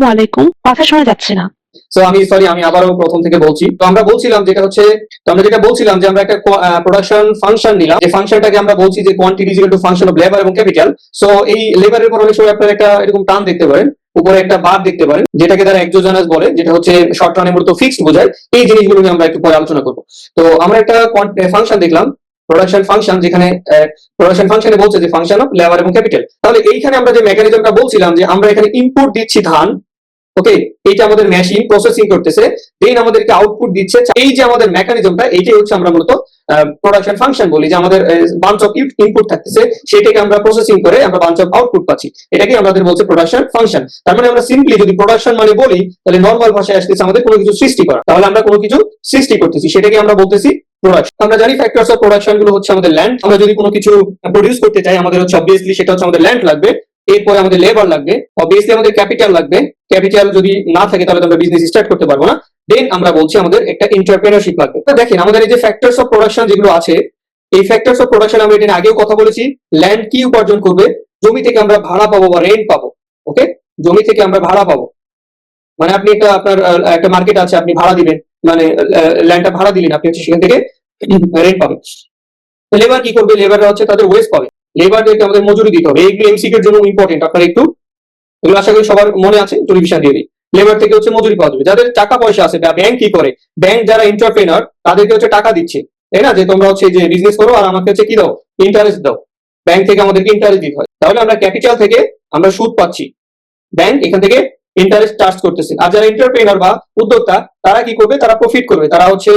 আসসালামু আলাইকুম, কথা শোনা যাচ্ছে না। সো আমি সরি আমি আবারও প্রথম থেকে বলছি। তো আমরা বলছিলাম যেটা হচ্ছে, তো আমরা যেটা বলছিলাম যে আমরা একটা প্রোডাকশন ফাংশন নিলাম। যে ফাংশনটাকে আমরা বলছি যে quantity is to function of labour এবং ক্যাপিটাল সো এই লেবারের উপর অনেক সময় আপনারা একটা এরকম টার্ম দেখতে পারেন। উপরে একটা বার দেখতে পারেন, যেটাকে তারা একজোজানাস বলে, যেটা হচ্ছে শর্ট টার্মে মূলত ফিক্সড বোঝায়। এই জিনিসগুলো নিয়ে আমরা একটু পরে আলোচনা করব। তো, আমরা একটা ফাংশন দেখলাম প্রোডাকশন ফাংশন যেখানে প্রোডাকশন ফাংশনে বলছে যে ফাংশন অফ লেবার এবং ক্যাপিটাল তাহলে এইখানে আমরা যে মেকানিজমটা বলছিলাম যে আমরা এখানে ইনপুট দিচ্ছি ধান ওকে এইটা আমাদের মেশিন প্রসেসিং করতেছে দেন আমাদেরকে আউটপুট দিচ্ছে। এই যে আমাদের মেকানিজমটা এইটাই হচ্ছে আমরা মূলত প্রোডাকশন ফাংশন বলি, যে আমাদের বাঞ্চ অফ ইনপুট থাকতেছে, সেটাকে আমরা প্রসেসিং করে আমরা বাঞ্চ অফ আউটপুট পাচ্ছি। এটাকে আমাদের বলছে প্রোডাকশন ফাংশন তার মানে আমরা সিম্পলি যদি প্রোডাকশন মানে বলি, তাহলে নর্মাল ভাষায় আসতেছে আমাদের কোনো কিছু সৃষ্টি করা। তাহলে আমরা কোনো কিছু সৃষ্টি করতেছি, সেটাকে আমরা বলতেছি প্রোডাকশন আমরা জানি ফ্যাক্টরস অফ প্রোডাকশনগুলো হচ্ছে আমাদের ল্যান্ড আমরা যদি কোনো কিছু প্রডিউস করতে চাই, আমাদের হচ্ছে অবভিয়াসলি সেটা হচ্ছে আমাদের ল্যান্ড লাগবে। এরপরে আমাদের লেবার লাগবে অবভিয়াসলি আমাদের ক্যাপিটাল লাগবে। ক্যাপিটাল যদি না থাকে তাহলে আমরা বিজনেস স্টার্ট করতে পারব না। দেন আমরা বলছি আমাদের একটা এন্টারপ্রেনারশিপ লাগবে। তো দেখেন, আমাদের এই যে ফ্যাক্টরস অফ প্রোডাকশন যেগুলো আছে, এই ফ্যাক্টরস অফ প্রোডাকশন আমরা এটা আগেও কথা বলেছি। ল্যান্ড কি উপার্জন করবে? জমি থেকে আমরা ভাড়া পাবো বা রেন্ট পাবো ওকে জমি থেকে আমরা ভাড়া পাবো। মানে আপনি একটা আপনার একটা মার্কেট আছে, আপনি ভাড়া দিবেন মানে ল্যান্ডটা ভাড়া দিলেন, আপনি হচ্ছে সেখান থেকে রেন্ট পাবেন। লেবার কি করবে? লেবাররা হচ্ছে তাদের ওয়েস্ট পাবে। লেবারদেরকে আমাদের মজুরি দিতে হবে। এইগুলো এমসিকিউর জন্য ইম্পর্টেন্ট আপনারা একটু এগুলো আশা করি সবার মনে আছে, একটু রিভিশন দিয়ে লেবার থেকে হচ্ছে মজুরি পাওয়া যাবে। যাদের টাকা পয়সা আছে ব্যাংক কি করে? ব্যাংক যারা এন্টারপ্রেনার তাদেরকে হচ্ছে টাকা দিচ্ছে। তাই না? যে তোমরা হচ্ছে যে বিজনেস করো আর আমাকে হচ্ছে কি দাও? ইন্টারেস্ট দাও। ব্যাংক থেকে আমাদেরকে ইন্টারেস্ট দিতে হয়। তাহলে আমরা ক্যাপিটাল থেকে আমরা সুদ পাচ্ছি। ব্যাংক এখান থেকে ইন্টারেস্ট চার্জ করতেছে। আর যারা এন্টারপ্রেনার বা উদ্যোক্তা, তারা কি করবে? তারা প্রফিট করবে। তারা হচ্ছে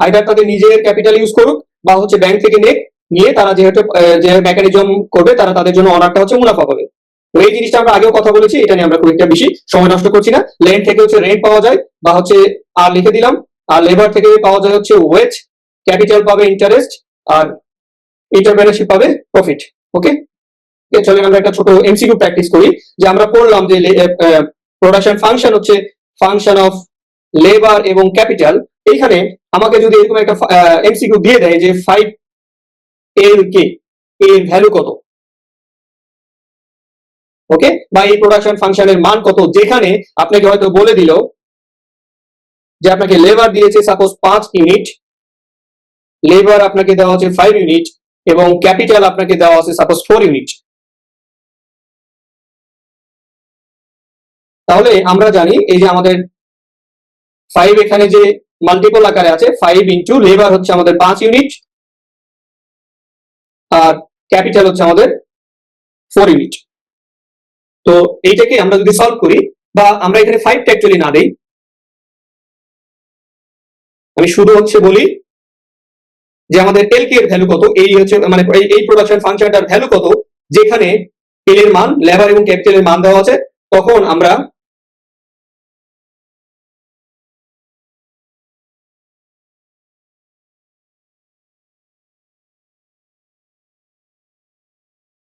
আইদার তাদের নিজের ক্যাপিটাল ইউজ করুক বা হচ্ছে ব্যাংক থেকে নেক নিয়ে তারা যেহেতু যে মেকানিজম করবে, তারা তাদের জন্য অনারটা হচ্ছে মুনাফা পাবে। তো এই জিনিসটা আমরা আগেও কথা বলেছি, এটা নিয়ে আমরা খুব একটা বেশি সময় নষ্ট করছি না। ল্যান্ড থেকে হচ্ছে রেন্ট পাওয়া যায়, বা হচ্ছে, আর লিখে দিলাম, আর লেবার থেকে পাওয়া যায় হচ্ছে ওয়েজ ক্যাপিটাল পাবে ইন্টারেস্ট আর এন্টারপ্রেনারশিপ পাবে প্রফিট ওকে চলেন আমরা একটা ছোট এমসিকিউ প্র্যাকটিস করি, যে আমরা পড়লাম যে প্রোডাকশন ফাংশন হচ্ছে ফাংশন অফ লেবার এবং ক্যাপিটাল এইখানে আমাকে যদি এরকম একটা এমসিকিউ দিয়ে দেয় যে ফাইভ এল কে এর ভ্যালু কত? ওকে বা এই প্রোডাকশন ফাংশনের মান কত? যেখানে আপনাকে হয়তো বলে দিল যে আপনাকে লেবার দিয়েছে সাপোজ পাঁচ ইউনিট লেবার আপনাকে দেওয়া হচ্ছে ফাইভ ইউনিট এবং ক্যাপিটাল আপনাকে দেওয়া আছে সাপোজ ফোর ইউনিট তাহলে আমরা জানি এই যে আমাদের ফাইভ এখানে যে মাল্টিপল আকারে আছে ফাইভ ইন্টু লেবার হচ্ছে আমাদের পাঁচ ইউনিট আর ক্যাপিটাল হচ্ছে আমাদের ফোর ইউনিট তো এইটাকে আমরা যদি সলভ করি বা আমরা এখানে ফাইভটা অ্যাকচুয়ালি না দেই, আমি শুধু হচ্ছে বলি যে আমাদের এল কে এর ভ্যালু কত, এই হচ্ছে মানে এই- প্রোডাকশন ফাংশনটার ভ্যালু কত, যেখানে এল এর মান লেবার এবং ক্যাপিটালের মান দেওয়া আছে, তখন আমরা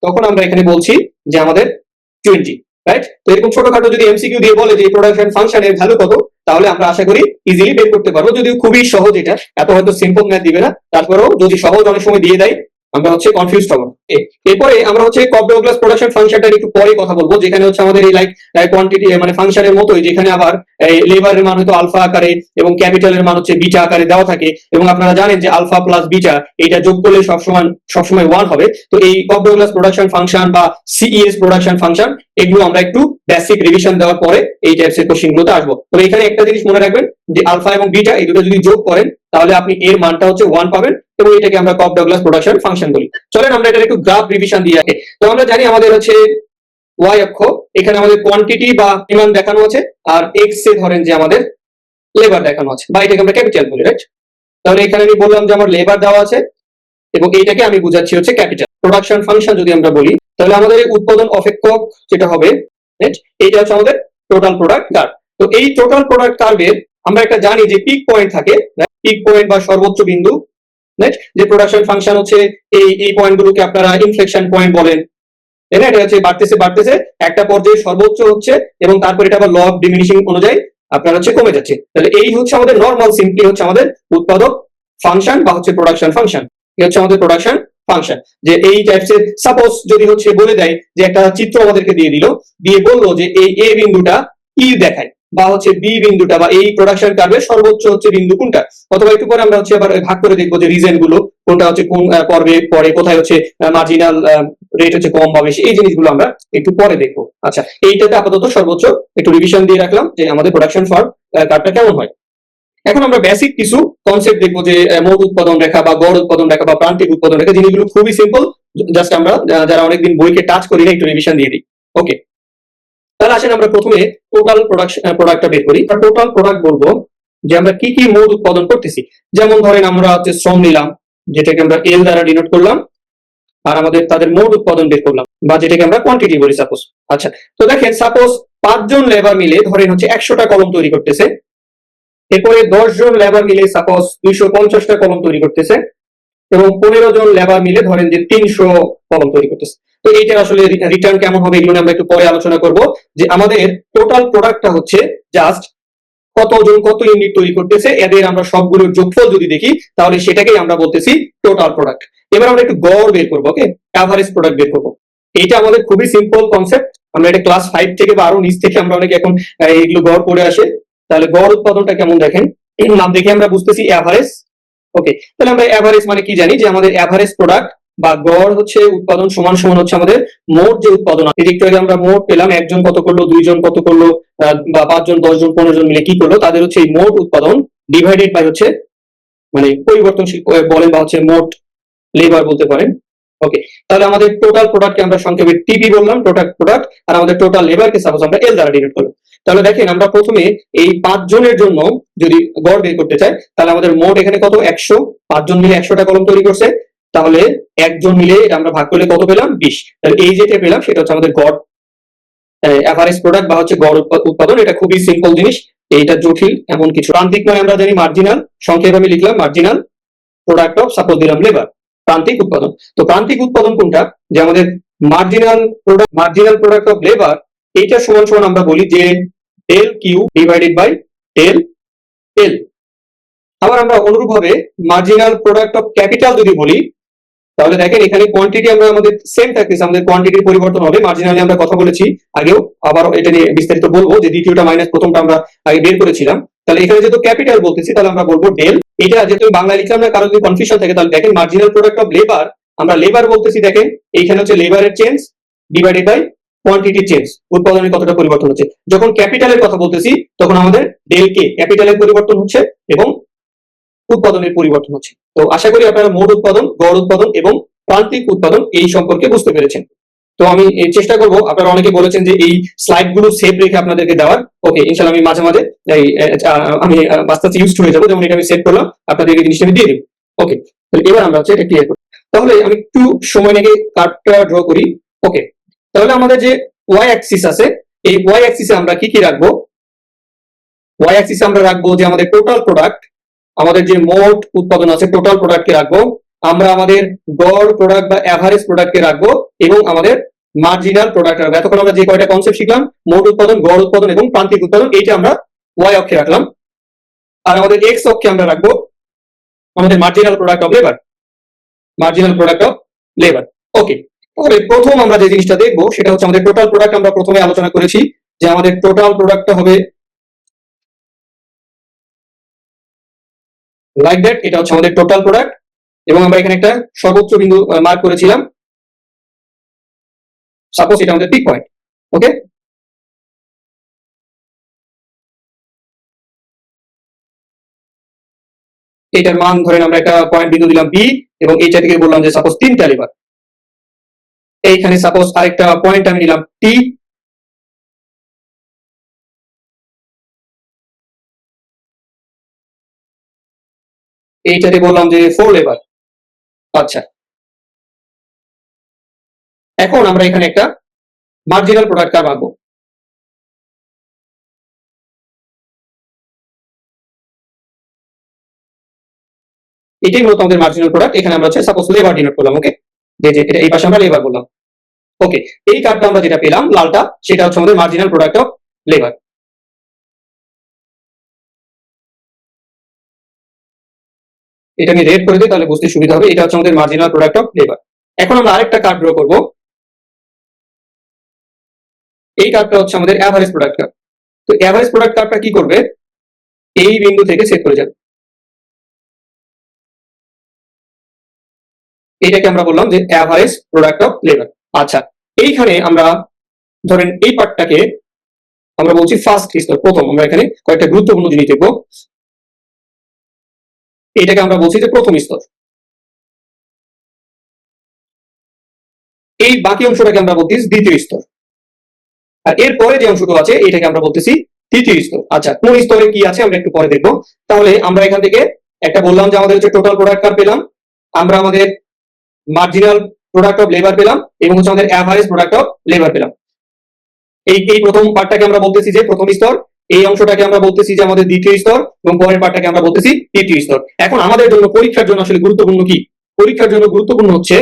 তখন আমরা এখানে বলছি যে আমাদের টোয়েন্টি রাইট তো এরকম ছোটখাটো যদি এমসিকিউ দিয়ে বলে যে প্রোডাকশন ফাংশনের ভ্যালু কত, তাহলে আমরা আশা করি ইজিলি বের করতে পারব। যদি খুবই সহজ এটা, এত হয়তো সিম্পল ম্যাথ দিবে না। তারপরেও যদি সহজ অনেক সময় দিয়ে দেয় আমরা হচ্ছে কনফিউজ হব। এরপরে আমরা হচ্ছে কপডোগ্লাস প্রোডাকশন ফাংশনটা একটু পরে কথা বলব, যেখানে হচ্ছে আমাদের এই লাইক কোয়ান্টিটি মানে ফাংশনের মতোই, যেখানে আবার লেবারের মান হয়তো আলফা আকারে এবং ক্যাপিটালের মান হচ্ছে বিটা আকারে দেওয়া থাকে। এবং আপনারা জানেন যে আলফা প্লাস বিটা এটা যোগ করলে সবসময় সবসময় ওয়ান হবে। তো এই কপডোগ্লাস প্রোডাকশন ফাংশন বা সিইএস প্রোডাকশন ফাংশন এগুলো আমরা একটু বেসিক রিভিশন দেওয়ার পরে এই টাইপসের কোশ্চেন গুলোতে আসব। তবে এখানে একটা জিনিস মনে রাখবেন, যে আলফা এবং বিটা এই দুটো যদি যোগ করেন তাহলে আপনি এর মানটা হচ্ছে ওয়ান পাবেন এবং এটাকে আমরা কপ ডগলাস প্রোডাকশন ফাংশন বলি। চলেন আমরা এটার একটু গ্রাফ রিভিশন দিয়ে রাখি তো আমরা জানি আমাদের হচ্ছে ওয়াই অক্ষ, এখানে আমাদের কোয়ান্টিটি বা ডিমান্ড দেখানো আছে, আর এক্স এ ধরেন যে আমাদের লেবার দেখানো আছে, বা এটাকে আমরা ক্যাপিটাল বলি রাইট তাহলে এখানে আমি বললাম যে আমার লেবার দেওয়া আছে, এবং এইটাকে আমি বুঝাচ্ছি হচ্ছে ক্যাপিটাল প্রোডাকশন ফাংশন যদি আমরা বলি, তাহলে আমাদের এই উৎপাদন অপেক্ষক যেটা হবে? এইটা হচ্ছে আমাদের টোটাল প্রোডাক্ট কার্ভ তো এই টোটাল প্রোডাক্ট কার্ভের আমরা একটা জানি যে পিক পয়েন্ট থাকে পিক পয়েন্ট বা সর্বোচ্চ বিন্দু? যে প্রোডাকশন ফাংশন হচ্ছে এই এই পয়েন্ট গুলোকে আপনারা ইনফ্লেকশন পয়েন্ট বলেন। তাই না? এটা হচ্ছে বাড়তেছে বাড়তেছে, একটা পর্যায়ে সর্বোচ্চ হচ্ছে এবং তারপর এটা আবার ল অফ ডিমিনিশিং অনুযায়ী আপনার হচ্ছে কমে যাচ্ছে। তাহলে এই হচ্ছে আমাদের নর্মাল সিম্পলি হচ্ছে আমাদের উৎপাদক ফাংশন বা হচ্ছে প্রোডাকশন ফাংশন এই হচ্ছে আমাদের প্রোডাকশন ফাংশন যে এই টাইপসের সাপোজ যদি হচ্ছে বলে দেয় যে একটা চিত্র আমাদেরকে দিয়ে দিল, দিয়ে বলল যে এই এ বিন্দুটা ই দেখায়। বা হচ্ছে বি বিন্দুটা বা এই প্রোডাকশন কার্ভের সর্বোচ্চ হচ্ছে বিন্দু কোনটা? অথবা একটু পরে আমরা হচ্ছে আবার ভাগ করে দেখব যে রিজনগুলো, কোনটা হচ্ছে কোন পর্বে, পরে কোথায় হচ্ছে মার্জিনাল রেট হচ্ছে কম বা বেশি, এই জিনিসগুলো আমরা একটু পরে দেখব। আচ্ছা এইটাতে আপাতত সর্বোচ্চ একটু রিভিশন দিয়ে রাখলাম যে আমাদের প্রোডাকশন ফার্ম কার্ভটা কেমন হয়। এখন আমরা বেসিক কিছু কনসেপ্ট দেখব যে মোট উৎপাদন রেখা বা গড় উৎপাদন রেখা বা প্রান্তিক উৎপাদন রেখা, জিনিসগুলো খুবই সিম্পল জাস্ট আমরা যারা অনেকদিন বইকে টাচ করি না, একটু রিভিশন দিয়ে দিই। ওকে তাহলে আসেন আমরা প্রথমে টোটাল প্রোডাকশন প্রোডাক্টটা বের করি। টোটাল প্রোডাক্ট বলব যে আমরা কি কি মোট উৎপাদন করতেছি। যেমন ধরেন আমরা হচ্ছে শ্রম নিলাম, যেটাকে আমরা এল দ্বারা ডিনোট করলাম, আর আমাদের তাদের মোট উৎপাদন বের করলাম, বা যেটাকে আমরা কোয়ান্টিটি বলি সাপোজ আচ্ছা তো দেখেন সাপোজ পাঁচজন লেবার মিলে ধরেন হচ্ছে একশোটা কলম তৈরি করতেছে। এরপরে জন লেবার মিলে সাপোজ দুইশো পঞ্চাশটা কলম তৈরি করতেছে, এবং পনেরো জন লেবার মিলে ধরেন যে তিনশো কলম তৈরি করতেছে। তো এইটা আসলে রিটার্ন কেমন হবে এগুলো আমরা একটু পরে আলোচনা করব যে আমাদের টোটাল প্রোডাক্টটা হচ্ছে জাস্ট কতজন কত ইউনিট তৈরি করতেছে এদের আমরা সবগুলোর যোগফল যদি দেখি তাহলে সেটাকেই আমরা বলতেছি টোটাল প্রোডাক্ট এবার আমরা একটু গড় বের করব ওকে অ্যাভারেজ প্রোডাক্ট বের করব। এটা আমাদের খুবই সিম্পল কনসেপ্ট আমরা এটা ক্লাস ফাইভ থেকে বা আরও নিচ থেকে আমরা অনেকে এখন এইগুলো গড় করে আসে। তাহলে গড় উৎপাদনটা কেমন দেখেন? এই নাম দেখে আমরা বুঝতেছি অ্যাভারেজ ওকে তাহলে আমরা অ্যাভারেজ মানে কি জানি? যে আমাদের অ্যাভারেজ প্রোডাক্ট বা গড় হচ্ছে উৎপাদন সমান সমান হচ্ছে আমাদের মোট যে উৎপাদন যে একটু আগে আমরা মোট পেলাম, একজন কত করল, দুইজন কত করল বা পাঁচজন, দশজন পনেরো জন মিলে কি করল, তাদের হচ্ছে এই মোট উৎপাদন ডিভাইডেড বাই হচ্ছে মানে পরিবর্তনশীল বলেন বা হচ্ছে মোট লেবার বলতে পারেন। ওকে তাহলে আমাদের টোটাল প্রোডাক্টকে আমরা সংক্ষেপে টিপি বললাম টোটাল প্রোডাক্ট আর আমাদের টোটাল লেবারকে সাপোজ আমরা এল দ্বারা ডিভাইড করলাম। তাহলে দেখেন আমরা প্রথমে এই পাঁচ জনের জন্য যদি গড় বের করতে চাই, তাহলে আমাদের মোট এখানে কত? একশো। পাঁচজন মিলে একশোটা কলম তৈরি করছে। তাহলে একজন মিলে এটা আমরা ভাগ করলে কত পেলাম? বিশ। তাহলে এই যেটা পেলাম, সেটা হচ্ছে আমাদের গড় অ্যাভারেজ প্রোডাক্ট বা হচ্ছে গড় উৎপা- উৎপাদন। এটা খুবই সিম্পল জিনিস। এইটা জটিল, এমন কিছু প্রান্তিক মানে আমরা জানি মার্জিনাল সংক্ষেপে আমি লিখলাম মার্জিনাল প্রোডাক্ট অফ সাপোজ দিলাম লেবার প্রান্তিক উৎপাদন। তো প্রান্তিক উৎপাদন কোনটা? যে আমাদের marginal product marginal product of labour এইটা সমান সমান আমরা বলি যে L Q divided by L L আবার আমরা অনুরূপভাবে মার্জিনাল প্রোডাক্ট অফ ক্যাপিটাল যদি বলি তাহলে দেখেন এখানে কোয়ান্টিটি আমরা আমাদের সেম থাকতেছে আমাদের কোয়ান্টিটির পরিবর্তন হবে। মার্জিনালি আমরা কথা বলেছি, আগেও আবার এটা নিয়ে বিস্তারিত বলব যে দ্বিতীয়টা মাইনাস প্রথমটা আমরা আগে বের করেছিলাম। তাহলে এখানে যেহেতু ক্যাপিটাল বলতেছি, তাহলে আমরা বলব ডেল এটা যেহেতু বাংলায় লিখলাম না কারও যদি কনফিউশন থাকে, তাহলে দেখেন মার্জিনাল প্রোডাক্ট অফ লেবার আমরা লেবার বলতেছি, দেখেন এইখানে হচ্ছে লেবারের change divided by quantity change উৎপাদনের কতটা পরিবর্তন হচ্ছে। যখন ক্যাপিটালের কথা বলতেছি, তখন আমাদের ডেল কে ক্যাপিটালের পরিবর্তন হচ্ছে এবং উৎপাদনের পরিবর্তন হচ্ছে। তো আশা করি আপনারা মোট উৎপাদন, গড় উৎপাদন এবং প্রান্তিক উৎপাদন এই সম্পর্কে বুঝতে পেরেছেন। তো আমি চেষ্টা করব, আপনারা অনেকে বলেছেন যে এই স্লাইডগুলো সেভ রেখে আপনাদেরকে দেওয়ার। ওকে ইনশাল্লাহ আমি মাঝে মাঝে এই আমি আস্তে আস্তে ইউজ হয়ে যাব, যেমন এটা আমি সেভ করলাম, আপনাদেরকে জিনিসটা আমি দিয়ে দেবো। ওকে, তাহলে এবার আমরা হচ্ছে এটা ক্লিয়ার করি। তাহলে আমি একটু সময় নিয়ে কার্ডটা ড্র করি। ওকে, তাহলে আমাদের যে ওয়াই অ্যাক্সিস আছে, এই ওয়াই অ্যাক্সিসে আমরা কি কি রাখব? ওয়াই অ্যাক্সিসে আমরা রাখব যে আমাদের টোটাল প্রোডাক্ট আমাদের যে মোট উৎপাদন আছে টোটাল প্রোডাক্টকে রাখব, আমরা আমাদের গড় প্রোডাক্ট বা অ্যাভারেজ প্রোডাক্টকে রাখব এবং আমাদের মার্জিনাল প্রোডাক্ট রাখব। এতক্ষণ আমরা যে কয়টা কনসেপ্ট শিখলাম, মোট উৎপাদন, গড় উৎপাদন এবং প্রান্তিক উৎপাদন, এইটা আমরা ওয়াই অক্ষে রাখলাম। আর আমাদের এক্স অক্ষে আমরা রাখব আমাদের marginal product of labour marginal product of labour okay তবে প্রথম আমরা যে জিনিসটা দেখব, সেটা হচ্ছে আমাদের টোটাল প্রোডাক্ট আমরা প্রথমে আলোচনা করেছি যে আমাদের টোটাল প্রোডাক্টটা হবে লাইক দ্যাট এটা হচ্ছে আমাদের টোটাল প্রোডাক্ট এবং আমরা এখানে একটা সর্বোচ্চ বিন্দু মার্ক করেছিলাম। সাপোজ এটা আমাদের পিক পয়েন্ট ওকে এটার মান ধরেন আমরা একটা পয়েন্ট বিন্দু দিলাম বি এবং এইটা থেকে বললাম যে সাপোজ তিনটা লেবার এইখানে সাপোজ আরেকটা পয়েন্ট আমি নিলাম টি এইটাতে বললাম যে ফোর লেবার আচ্ছা। এখন আমরা এখানে একটা মার্জিনাল প্রোডাক্ট কার্ভ আঁকবো এটাই মূলত আমাদের মার্জিনাল প্রোডাক্ট এখানে আমরা হচ্ছে সাপোজ লেবার ডিনোট করলাম ওকে যে যে এটা এই পাশে আমরা লেবার বললাম। ওকে এই কার্ডটা আমরা যেটা পেলাম, লালটা, সেটা হচ্ছে আমাদের মার্জিনাল প্রোডাক্ট অফ লেবার এটা আমি রেড করে দিই, তাহলে বুঝতে সুবিধা হবে। এটা হচ্ছে আমাদের মার্জিনাল প্রোডাক্ট অফ লেবার এখন আমরা আরেকটা কার্ড ড্র করব। এই কার্ডটা হচ্ছে আমাদের অ্যাভারেজ প্রোডাক্ট কার্ড তো অ্যাভারেজ প্রোডাক্ট কার্ভটা কি করবে? এই বিন্দু থেকে সেট করে যাবে। এইটাকে আমরা বললাম যে অ্যাভারেজ প্রোডাক্ট অফ লেবার আচ্ছা এইখানে আমরা ধরেন এই পার্টটাকে আমরা বলছি ফার্স্ট স্তর প্রথম আমরা এখানে কয়েকটা গুরুত্বপূর্ণ জিনিস দেখব। এইটাকে আমরা বলছি যে প্রথম স্তর। এই বাকি অংশটাকে আমরা বলতেছি দ্বিতীয় স্তর। আর এরপরে যে অংশটা আছে, এটাকে আমরা বলতেছি তৃতীয় স্তর। আচ্ছা কোন স্তরে কি আছে আমরা একটু পরে দেখব। তাহলে আমরা এখান থেকে একটা বললাম যে আমাদের হচ্ছে টোটাল প্রোডাক্ট কার পেলাম, আমরা আমাদের মার্জিনাল প্রোডাক্ট অফ লেবার পেলাম, এবং হচ্ছে আমাদের অ্যাভারেজ প্রোডাক্ট অফ লেবার পেলাম। এই এই প্রথম পার্টটাকে আমরা বলতেছি যে প্রথম স্তর। এই অংশটাকে আমরা বলতেছি যে আমাদের দ্বিতীয় স্তর এবং পরের পার্টটাকে আমরা বলতেছি তৃতীয় স্তর। এখন আমাদের জন্য পরীক্ষার জন্য আসলে গুরুত্বপূর্ণ কি? পরীক্ষার জন্য গুরুত্বপূর্ণ হচ্ছে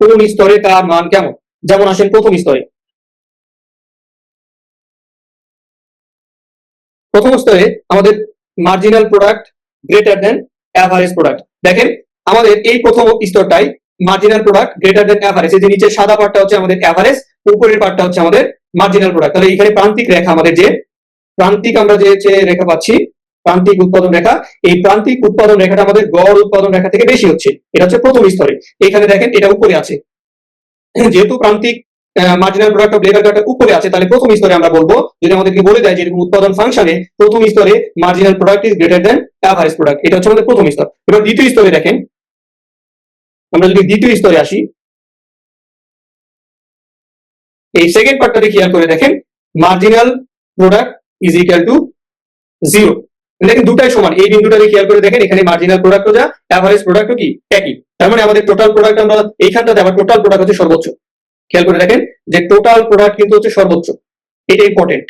কোন স্তরে তার মান কেমন? যেমন আসেন প্রথম স্তরে। প্রথম স্তরে আমাদের marginal product greater than average product দেখেন, আমাদের এই প্রথম স্তরটাই marginal product greater than average এই যে নিচের সাদা পার্টটা হচ্ছে আমাদের অ্যাভারেজ উপরের পার্টটা হচ্ছে আমাদের মার্জিনাল প্রোডাক্ট তাহলে এখানে প্রান্তিক রেখা আমাদের যে প্রান্তিক আমরা যে রেখা পাচ্ছি, প্রান্তিক উৎপাদন রেখা, এই প্রান্তিক উৎপাদন রেখাটা আমাদের গড় উৎপাদন রেখা থেকে বেশি হচ্ছে। এটা হচ্ছে প্রথম স্তরে। এখানে দেখেন, এটা উপরে আছে। যেহেতু প্রান্তিক মার্জিনাল প্রোডাক্ট অফ লেবার কার্ডটা উপরে আছে, তাহলে প্রথম স্তরে আমরা বলব, যদি আমাদেরকে বলে দেয় যে এরকম উৎপাদন ফাংশনে প্রথম স্তরে marginal product is greater than average product এটা হচ্ছে আমাদের প্রথম স্তর। এবার দ্বিতীয় স্তরে দেখেন, আমরা যদি দ্বিতীয় স্তরে আসি, এই সেকেন্ড পার্টটাতে খেয়াল করে দেখেন marginal product is equal to zero দেখেন দুটাই সমান। এই বিন্দুটাতে খেয়াল করে দেখেন, এখানে মার্জিনাল প্রোডাক্ট যা অ্যাভারেজ প্রোডাক্টও কি? একই। তার মানে আমাদের টোটাল প্রোডাক্ট আমরা এইখানটাতে আবার টোটাল প্রোডাক্ট হচ্ছে সর্বোচ্চ। খেয়াল করে দেখেন যে টোটাল প্রোডাক্ট কিন্তু হচ্ছে সর্বোচ্চ। এটা ইম্পর্টেন্ট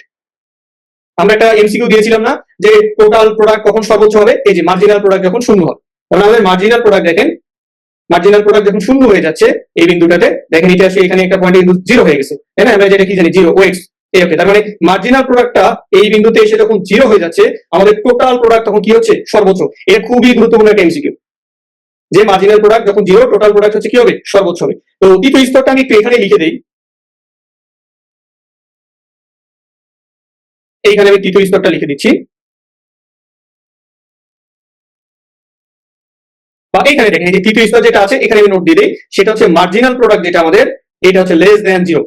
আমরা একটা এমসিকিউ দিয়েছিলাম না, যে টোটাল প্রোডাক্ট কখন সর্বোচ্চ হবে? এই যে মার্জিনাল প্রোডাক্ট যখন শূন্য হবে। তাহলে আমাদের মার্জিনাল প্রোডাক্ট দেখেন মার্জিনাল প্রোডাক্ট যখন শূন্য হয়ে যাচ্ছে, এই বিন্দুটাতে, দেখেন এটা আসে এখানে একটা পয়েন্ট জিরো হয়ে গেছে। তাই না? আমরা যেটা কি জানি জিরো ওয়েক্স এই ওকে তার মানে মার্জিনাল প্রোডাক্টটা এই বিন্দুতে এসে যখন জিরো হয়ে যাচ্ছে, আমাদের টোটাল প্রোডাক্ট তখন কি হচ্ছে? সর্বোচ্চ এটা খুবই গুরুত্বপূর্ণ একটা এমসিকিউ যে মার্জিনাল প্রোডাক্ট যখন জিরো টোটাল প্রোডাক্ট হচ্ছে কি হবে? সর্বোচ্চ হবে। তো দ্বিতীয় স্তরটা আমি একটু এখানে লিখে দেই। এইখানে আমি তৃতীয় স্তরটা লিখে দিচ্ছি। বা এখানে দেখেন, এই যে তৃতীয় স্তর যেটা আছে, এখানে আমি নোট দিয়ে দিই। সেটা হচ্ছে মার্জিনাল প্রোডাক্ট যেটা আমাদের, এটা হচ্ছে লেস দেন জিরো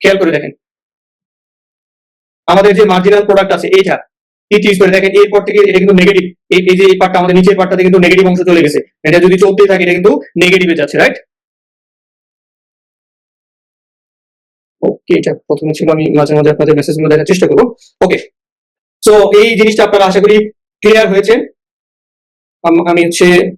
খেয়াল করে দেখেন। আমাদের যে মার্জিনাল প্রোডাক্ট আছে, এইটা স্তরে দেখেন, এরপর থেকে এটা কিন্তু নেগেটিভ এই যে এই পার্টটা আমাদের নিচের পার্টটাতে কিন্তু নেগেটিভ অংশ চলে গেছে। এটা যদি চলতেই থাকে, এটা কিন্তু নেগেটিভে যাচ্ছে রাইট এটা প্রথমে ছিল, আমি মাঝে দেখার চেষ্টা করব। ওকে সো এই জিনিসটা আপনারা আশা করি ক্লিয়ার হয়েছে। আম- হচ্ছে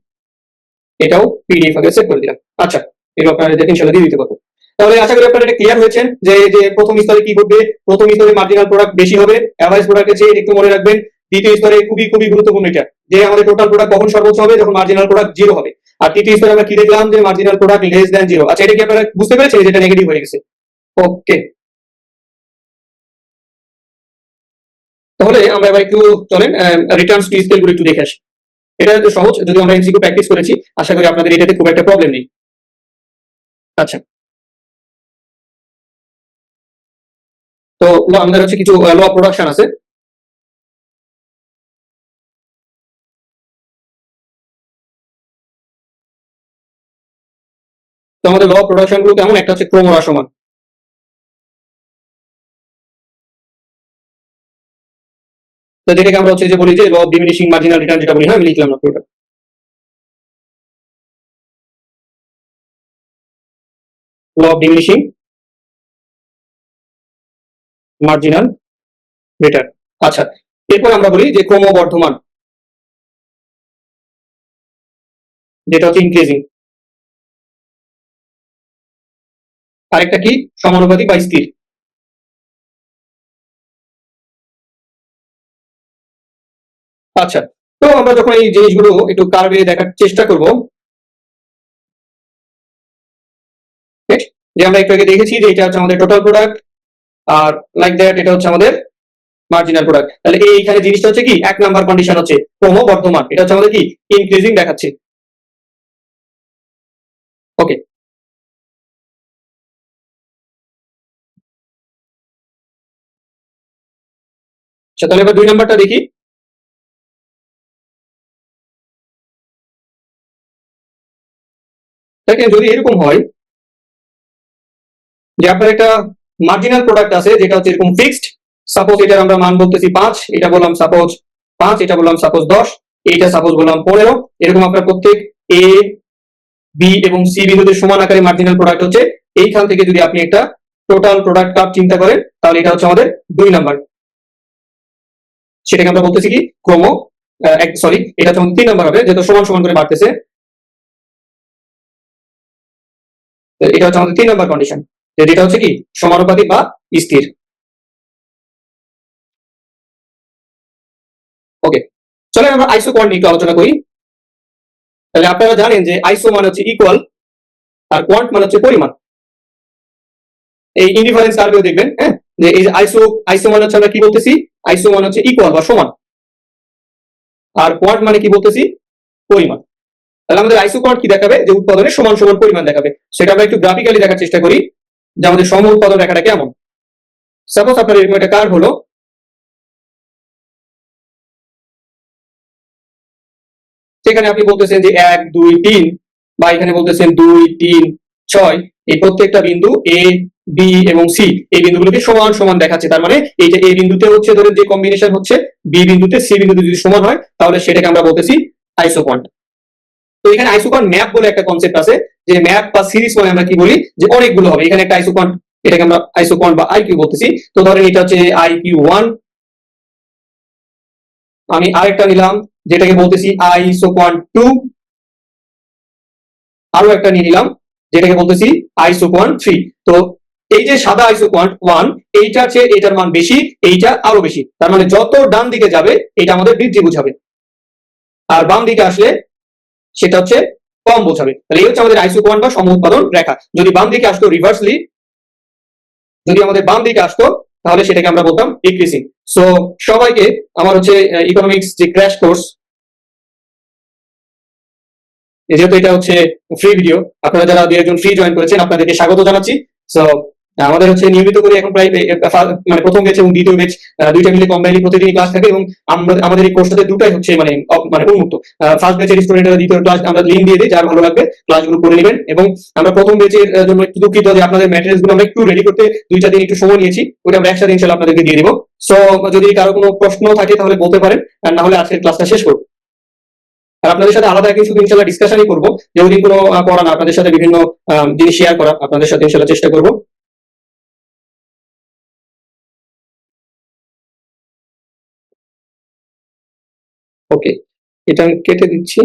এটাও পিডিএফ আগে সেভ করে দিলাম। আচ্ছা এগুলো আপনারা দিয়ে দিতে পারব। তাহলে আশা করি আপনারা এটা ক্লিয়ার হয়েছেন যে যে প্রথম স্তরে কি ঘটবে প্রথম স্তরে মার্জিনাল প্রোডাক্ট বেশি হবে অ্যাভারেজ প্রোডাক্টের চেয়ে একটু মনে রাখবেন, দ্বিতীয় স্তরে খুবই খুবই গুরুত্বপূর্ণ এটা, যে আমাদের টোটাল প্রোডাক্ট কখন সর্বোচ্চ হবে যখন মার্জিনাল প্রোডাক্ট জিরো হবে। আর তৃতীয় স্তরে আমরা কি দেখলাম যে marginal product less than zero আচ্ছা এটা কি আপনারা বুঝতে পেরেছেন যেটা নেগেটিভ হয়ে গেছে? ওকে তাহলে আমরা এবার একটু চলেন রিটার্নস টু স্কেলগুলো একটু দেখে আসি। এটা সহজ যদি আমরা এমসিকিউ প্র্যাকটিস করেছি, আশা করি আপনাদের এটাতে খুব একটা প্রবলেম নেই। আচ্ছা। তো আমাদের হচ্ছে কিছু ল প্রোডাকশন আছে। তো আমাদের ল প্রোডাকশনগুলো কেমন একটা হচ্ছে ক্রমরা তো যেটাকে আমরা হচ্ছে যে বলি যে law of diminishing marginal return যেটা বলি হ্যাঁ আমি লিখলাম না পুরোটা। Law of diminishing marginal return আচ্ছা এরপর আমরা বলি যে ক্রমবর্ধমান। যেটা হচ্ছে ইনক্রিজিং আরেকটা কি? সমানুপাতিক বা স্থির। আচ্ছা তো আমরা যখন এই জিনিসগুলো একটু কার্ভে দেখার চেষ্টা করব যে আমরা একটু আগে দেখেছি যে এটা হচ্ছে আমাদের টোটাল প্রোডাক্ট আর লাইক দ্যাট এটা হচ্ছে আমাদের মার্জিনাল প্রোডাক্ট তাহলে এইখানে জিনিসটা হচ্ছে কি? এক নাম্বার কন্ডিশন হচ্ছে ক্রমবর্ধমান এটা হচ্ছে আমাদের কি? ইনক্রিজিং দেখাচ্ছে। ওকে আচ্ছা তাহলে এবার দুই নাম্বারটা দেখি। দেখেন, যদি এরকম হয় যে আপনার একটা মার্জিনাল প্রোডাক্ট আছে, যেটা হচ্ছে এরকম ফিক্সড সাপোজ এটার আমরা মান বলতেছি পাঁচ, এটা বললাম সাপোজ পাঁচ, এটা বললাম সাপোজ দশ, এইটা সাপোজ বললাম পনেরো। এরকম আপনার প্রত্যেক এ বি এবং সি বিন্দুতে সমান আকারে মার্জিনাল প্রোডাক্ট হচ্ছে। এইখান থেকে যদি আপনি একটা টোটাল প্রোডাক্ট কাপ চিন্তা করেন, তাহলে এটা হচ্ছে আমাদের দুই নাম্বার সেটাকে আমরা বলতেছি কি? ক্রম সরি এটা আমাদের তিন নাম্বার হবে, যেহেতু সমান সমান করে বাড়তেছে এটা হচ্ছে আমাদের তিন নাম্বার কন্ডিশন যেটা হচ্ছে কি? সমানুপাতিক বা স্থির। ওকে চলে আমরা আইসো কোয়ান্ট নিয়ে একটু আলোচনা করি। তাহলে আপনারা জানেন যে আইসো মানে হচ্ছে ইকুয়াল আর কোয়ান্ট মানে হচ্ছে পরিমাণ। এই ইন্ডিফারেন্স কার্ভেও দেখবেন হ্যাঁ? যে এই আইসো আইসো মানে হচ্ছে আমরা কি বলতেছি? আইসো মানে হচ্ছে ইকুয়াল বা সমান। আর কোয়ান্ট মানে কি বলতেছি? পরিমাণ। তাহলে আমাদের আইসো কোয়ান্ট কি দেখাবে? যে উৎপাদনের সমান সমান পরিমাণ দেখাবে। সেটা আমরা একটু গ্রাফিক্যালি দেখার চেষ্টা করি। যে আমাদের সম উৎপাদন রেখাটা কেমন? সাপোজ আপনার এরকম একটা কার্ভ হলো। সেখানে আপনি বলতেছেন যে এক, দুই, তিন বা এখানে বলতেছেন দুই, তিন, ছয়। এই প্রত্যেকটা বিন্দু এ বি এবং সি এই বিন্দুগুলোকে সমান সমান দেখাচ্ছে। তার মানে এই যে এ বিন্দুতে হচ্ছে, ধরেন যে কম্বিনেশন হচ্ছে বি বিন্দুতে সি বিন্দুতে যদি সমান হয়, তাহলে সেটাকে আমরা বলতেছি আইসোপয়েন্ট তো এখানে আইসোপয়েন্ট ম্যাপ বলে একটা কনসেপ্ট আছে। যে ম্যাপ বা সিরিজ মানে আমরা কি বলি? যে অনেকগুলো হবে। এখানে একটা আইসোপয়েন্ট এটাকে আমরা আইসোপয়েন্ট বা আইকিউ বলতেছি। তো ধরেন এটা হচ্ছে আইকিউ ওয়ান আমি আরেকটা নিলাম, যেটাকে বলতেছি আইসোপয়েন্ট টু আরও একটা নিয়ে নিলাম, যেটাকে বলতেছি আইসোপয়েন্ট থ্রি তো এই যে সাদা আইসোপয়েন্ট ওয়ান এইটা আছে এটার মান বেশি, এইটা আরও বেশি। তার মানে যত ডান দিকে যাবে, এটা আমাদের বৃদ্ধি বোঝাবে। আর বাম দিকে আসলে সেটা হচ্ছে কম বোঝাবে। তাহলে এই হচ্ছে আমাদের আইসোপয়েন্ট বা সম উৎপাদন রেখা। যদি বাম দিকে আসতো রিভার্সলি যদি আমাদের বাম দিকে আসতো, তাহলে সেটাকে আমরা বলতাম ডিক্রিসিং সো সবাইকে আমার হচ্ছে ইকোনমিক্স যে ক্র্যাশ কোর্স যেহেতু এটা হচ্ছে ফ্রি ভিডিও আপনারা যারা দু একজন ফ্রি জয়েন করেছেন, আপনাদেরকে স্বাগত জানাচ্ছি। সো আমাদের হচ্ছে নিয়মিত করে এখন প্রায় মানে প্রথম ব্যাচ এবং দ্বিতীয় ব্যাচ দুইটা মিলে কম্বাইনলি প্রতিদিন ক্লাস থাকে এবং আমরা, আমাদের এই কোর্সটাতে দুটাই হচ্ছে মানে মানে উন্মুক্ত। ফার্স্ট ব্যাচের স্টুডেন্টরা দ্বিতীয় ক্লাস আমরা লিঙ্ক দিয়ে দিই, যার ভালো লাগবে ক্লাসগুলো করে নেবেন এবং আমরা প্রথম ব্যাচের জন্য একটু দুঃখিত যে আপনাদের ম্যাটেরিয়ালসগুলো আমরা একটু রেডি করতে দুইটা দিন একটু সময় নিয়েছি, ওটা আমরা একসাথে ইনশাল্লাহ আপনাদেরকে দিয়ে দিব। সো যদি কারও কোনো প্রশ্ন থাকে তাহলে বলতে পারেন, আর না হলে আজকের ক্লাসটা শেষ করব। আর আপনাদের সাথে আলাদা কিছু ইনশাল্লাহ ডিসকাশনই করব যে ওদিন কোনো পড়া না, আপনাদের সাথে বিভিন্ন জিনিস শেয়ার করা, আপনাদের সাথে ইনশাল্লাহ চেষ্টা করব। ওকে এটা কেটে দিচ্ছি।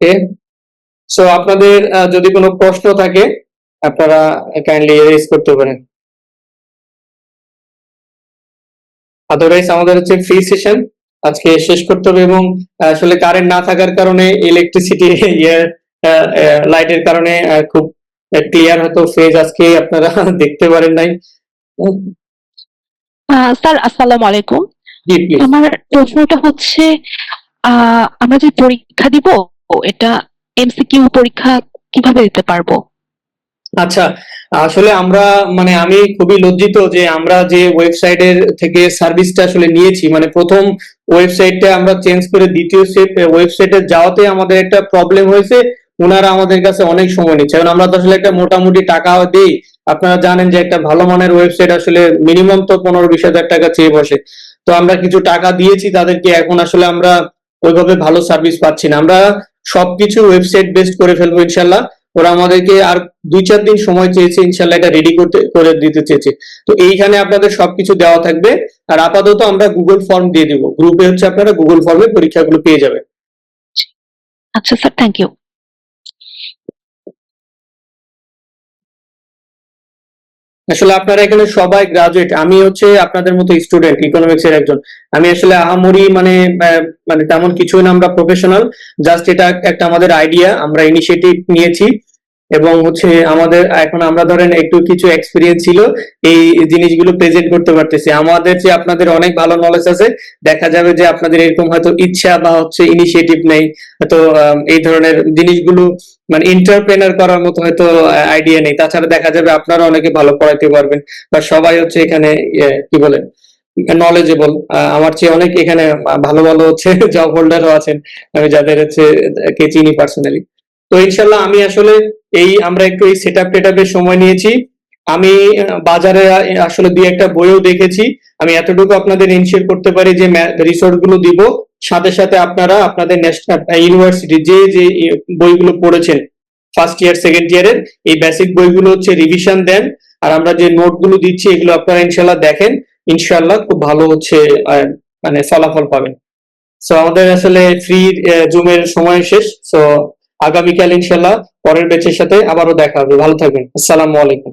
ওকে? সো আপনাদের যদি কোনো প্রশ্ন থাকে আপনারা কাইন্ডলি রেজ করতে পারেন। আদারওয়াইজ আমাদের হচ্ছে ফ্রি সেশন আজকে শেষ করতে হবে এবং আসলে কারেন্ট না থাকার কারণে ইলেকট্রিসিটি ইয়ার লাইটের কারণে খুব ক্লিয়ার হয়তো ফেজ আজকে আপনারা দেখতে পারেন নাই। স্যার আসসালামু আলাইকুম। আমার প্রশ্নটা হচ্ছে আমরা যে পরীক্ষা দিব এটা এমসিকিউ পরীক্ষা কীভাবে দিতে পারব? আচ্ছা আসলে আমরা মানে আমি খুবই লজ্জিত যে আমরা যে ওয়েবসাইটের থেকে সার্ভিসটা আসলে নিয়েছি মানে প্রথম ওয়েবসাইটটা আমরা চেঞ্জ করে দ্বিতীয় ওয়েবসাইটে যাওয়াতে আমাদের একটা প্রবলেম হয়েছে, ওনারা আমাদের কাছে অনেক সময় নিচ্ছে। কারণ আমরা তো আসলে একটা মোটামুটি টাকা দিই, আপনারা জানেন যে একটা ভালো মানের ওয়েবসাইট আসলে মিনিমাম তো পনেরো বিশ হাজার টাকা চেয়ে বসে। তো আমরা কিছু টাকা দিয়েছি তাদেরকে, এখন আসলে আমরা ওইভাবে ভালো সার্ভিস পাচ্ছি না। আমরা সবকিছু ওয়েবসাইট বেস্ট করে ফেলব ইনশাল্লাহ। ওরা আমাদেরকে আর দুই চার দিন সময় চেয়েছে ইনশাল্লাহ এটা রেডি করতে, করে দিতে চেয়েছে। তো এইখানে আপনাদের সবকিছু দেওয়া থাকবে। আর আপাতত আমরা গুগল ফর্ম দিয়ে দিব। গ্রুপে হচ্ছে আপনারা গুগল ফর্মে পরীক্ষাগুলো পেয়ে যাবেন। আচ্ছা স্যার থ্যাংক ইউ আসলে আপনারা এখানে সবাই গ্রাজুয়েট আমি হচ্ছে আপনাদের মতো স্টুডেন্ট ইকোনমিক্স এর একজন। আমি আসলে আহামরি মানে মানে তেমন কিছুই না, আমরা প্রফেশনাল জাস্ট এটা একটা আমাদের আইডিয়া আমরা ইনিশিয়েটিভ নিয়েছি। এবং হচ্ছে আমাদের এখন আমরা ধরেন একটু কিছু এক্সপিরিয়েন্স ছিল এই জিনিসগুলো প্রেজেন্ট করতে পারতেছি। আমাদের যে আপনাদের অনেক ভালো নলেজ আছে দেখা যাবে যে আপনাদের এরকম হয়তো ইচ্ছা বা হচ্ছে ইনিশিয়েটিভ নেই। আম, এই ধরনের জিনিসগুলো মানে এন্টারপ্রেনার করার মতো হয়তো আইডিয়া নেই। তাছাড়া দেখা যাবে আপনারা অনেকে ভালো পড়াইতে পারবেন। বা সবাই হচ্ছে এখানে কি বলে নলেজেবল আমার চেয়ে অনেক এখানে ভালো ভালো হচ্ছে জব হোল্ডারও আছেন। আমি যাদের হচ্ছে কে চিনি পার্সোনালি তো ইনশাল্লাহ আমি আসলে এই আমরা একটু এই সেট আপ সময় নিয়েছি। আমি, বাজারে, আসলে দুই একটা বইও দেখেছি। আমি এতটুকু আপনাদের ইনশিওর করতে পারি যে রিসোর্টগুলো দিব। সাথে সাথে আপনারা, আপনাদের ন্যাশনাল ইউনিভার্সিটি যে যে বইগুলো পড়েছেন ফার্স্ট ইয়ার সেকেন্ড ইয়ারের এই বেসিক বইগুলো হচ্ছে রিভিশন দেন। আর আমরা যে নোটগুলো দিচ্ছি, এগুলো আপনারা ইনশাল্লাহ দেখেন। ইনশাল্লাহ খুব ভালো হচ্ছে মানে ফলাফল পাবেন। সো আমাদের আসলে ফ্রি জুমের সময় শেষ। সো আগামীকাল ইনশাল্লাহ পরের ব্যাচের সাথে আবারও দেখা হবে। ভালো থাকবেন। আসসালামু আলাইকুম।